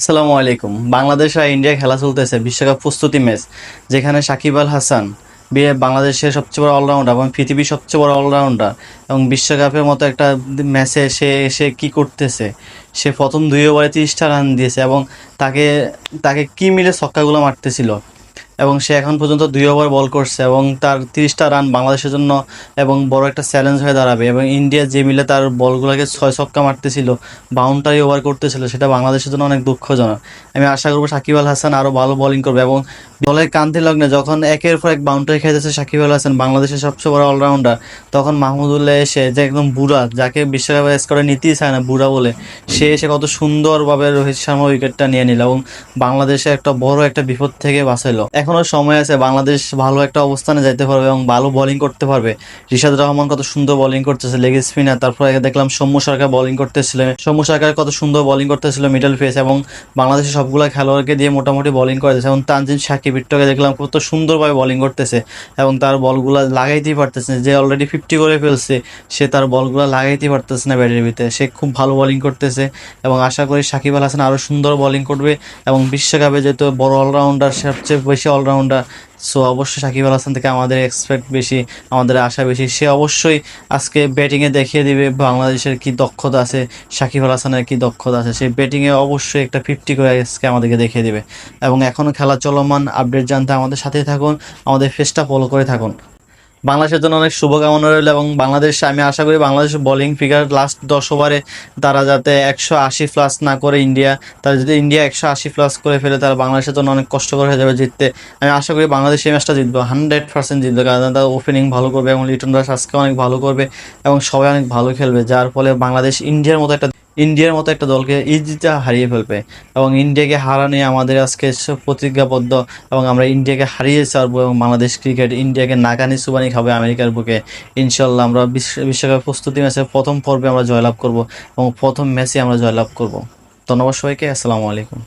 আসসালামু আলাইকুম। বাংলাদেশ আর ইন্ডিয়া খেলা চলতেছে বিশ্বকাপ প্রস্তুতি ম্যাচ, যেখানে সাকিব আল হাসান বিয়ে বাংলাদেশের সবচেয়ে বড় অলরাউন্ডার এবং পৃথিবীর সবচেয়ে বড় অলরাউন্ডার এবং বিশ্বকাপের মতো একটা ম্যাচে সে এসে কি করতেছে? সে প্রথম দুই ওভারে তিরিশটা রান দিয়েছে এবং তাকে তাকে কি মিলে ছক্কাগুলো মারতেছিল? এবং সে এখন পর্যন্ত দুই ওভার বল করছে এবং তার তিরিশটা রান বাংলাদেশের জন্য এবং বড় একটা চ্যালেঞ্জ হয়ে দাঁড়াবে এবং ইন্ডিয়া যে মিলে তার বলগুলোকে ছয় ছক্কা মারতেছিল বাউন্ডারি ওভার করতেছিল, সেটা বাংলাদেশের জন্য অনেক দুঃখজনক। আমি আশা করব সাকিব আল হাসান আরও ভালো বলিং করবে এবং বলের কান্তি লগ্নে যখন একের পর এক বাউন্ডারি খেতেছে সাকিব আল হাসান, বাংলাদেশের সবচেয়ে বড় অলরাউন্ডার তখন মাহমুদুল্লাহ এসে যে একদম বুড়া, যাকে বিশ্বকাপে স্কোরে নিতেই চায় না, বুড়া বলে, সে এসে কত সুন্দরভাবে রোহিত শর্মা উইকেটটা নিয়ে নিল এবং বাংলাদেশে একটা বড় একটা বিপদ থেকে বাঁচাইলো। এখনও সময় আছে, বাংলাদেশ ভালো একটা অবস্থানে যাইতে পারবে এবং ভালো বোলিং করতে পারবে রিশাদ রহমান কত সুন্দর বোলিং করতেছে লেগ স্পিনার তারপরে দেখলাম সৌম্য সরকার বোলিং করতেছিল, সৌম্য সরকার কত সুন্দর বোলিং করতেছিল মিডল ফেস এবং বাংলাদেশের সবগুলো খেলোয়াড়কে দিয়ে মোটামুটি বোলিং করেছে এবং তানজিম সাকিব বিট্টকে দেখলাম কত সুন্দরভাবে বোলিং করতেছে এবং তার বলগুলো লাগাইতেই পারতেছে। যে অলরেডি ফিফটি করে ফেলছে, সে তার বলগুলো লাগাইতেই পারতেছে না ব্যাটের ভিতরে সে খুব ভালো বোলিং করতেছে এবং আশা করি সাকিব আল হাসান আরও সুন্দর বোলিং করবে এবং বিশ্বকাপে যেহেতু বড় অলরাউন্ডার সবচেয়ে বেশি অলরাউন্ডার। সো অবশ্যই সাকিব আল হাসান থেকে আমাদের এক্সপেক্ট বেশি, আমাদের আশা বেশি। সে অবশ্যই আজকে ব্যাটিংয়ে দেখিয়ে দিবে বাংলাদেশের কি দক্ষতা আছে, সাকিব আল হাসানের কি দক্ষতা আছে। সেই ব্যাটিংয়ে অবশ্যই একটা ফিফটি করে আজকে আমাদেরকে দেখিয়ে দিবে। এবং এখনও খেলা চলমান আপডেট জানতে আমাদের সাথেই থাকুন, আমাদের ফেসটা ফলো করে থাকুন। বাংলাদেশের জন্য অনেক শুভকামনা রইল এবং বাংলাদেশে আমি আশা করি বাংলাদেশের বোলিং ফিগার লাস্ট দশ ওভারে তারা যাতে একশো আশি প্লাস না করে ইন্ডিয়া তারা যদি ইন্ডিয়া একশো আশি প্লাস করে ফেলে, তারা বাংলাদেশের জন্য অনেক কষ্টকর হয়ে যাবে জিততে। আমি আশা করি বাংলাদেশ এই ম্যাচটা জিতবে হান্ড্রেড পার্সেন্ট জিতবে, কারণ তারা ওপেনিং ভালো করবে এবং লিটন দাস আজকে অনেক ভালো করবে এবং সবাই অনেক ভালো খেলবে, যার ফলে বাংলাদেশ ইন্ডিয়ার মতো একটা ইন্ডিয়ার মতো একটা দলকে ইজিটা হারিয়ে ফেলবে এবং ইন্ডিয়াকে হারানো আমাদের আজকে প্রতিজ্ঞাবদ্ধ এবং আমরা ইন্ডিয়াকে হারিয়ে ছাড়বো এবং বাংলাদেশ ক্রিকেট ইন্ডিয়াকে নাকানি সুবানি খাবে আমেরিকার বুকে। ইনশাল্লাহ আমরা বিশ্ব বিশ্বকাপ প্রস্তুতি ম্যাচে প্রথম পর্বে আমরা জয়লাভ করব এবং প্রথম ম্যাচে আমরা জয়লাভ করব। ধন্যবাদ সবাইকে, আসসালামু আলাইকুম।